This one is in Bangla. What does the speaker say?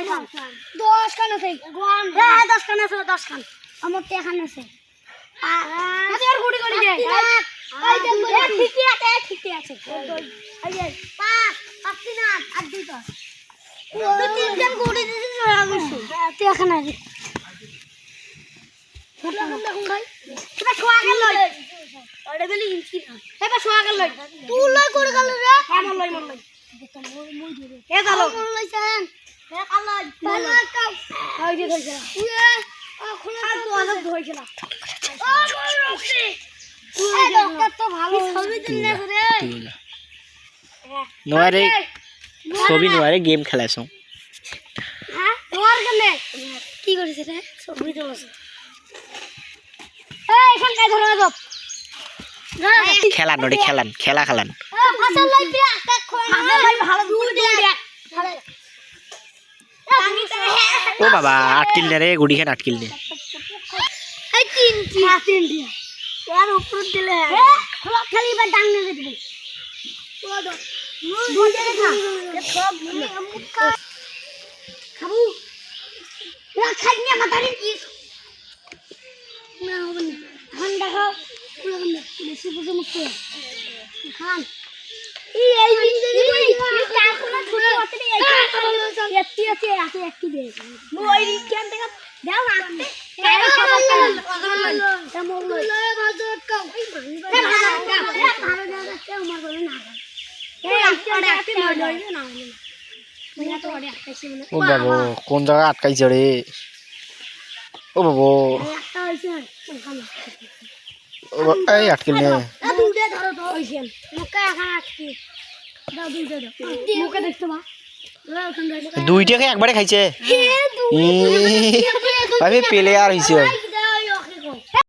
নয় খান। দশ খান। আছে। হ্যাঁ দশ খান আছে দশ খান আমার তো এখান আছে। গুড়ি ঠিকই আছে ঠিকই আছে। পাঁচ পাঁচটি না আর দুই তুই তুই লই। করে গেল রে। আমার লই মন লই। এ গেল লইছেন ছবি তুললে রে নোৱাৰে ছবি নোৱাৰে গেম খেলাইছোঁ হ্যাঁ কি করেছে খেলান খেলান খেলা খেলান ভালো দূর দিয়া অ বাবা আটকিল নে রে গুড়িখান আটকিল নে এই তিন তিন তিন দিয়া এর উপর দিলে খোলা খালি বা ডাং নেবে দিবে দুই টাকা খা এ সব মুক্কা খাবু না খাই না মাতারি কি একটি আছে আছে একটি দে। ওই কেন দেখা। দাও রাখতে ও বাবু কোন জায়গা আটকাইছে রে? ও বাবু। ও এই আটকিল নে। মুখে দেখতে পা দুইটাকে একবারে খাইছে। আমি পেলে আর হয়েছে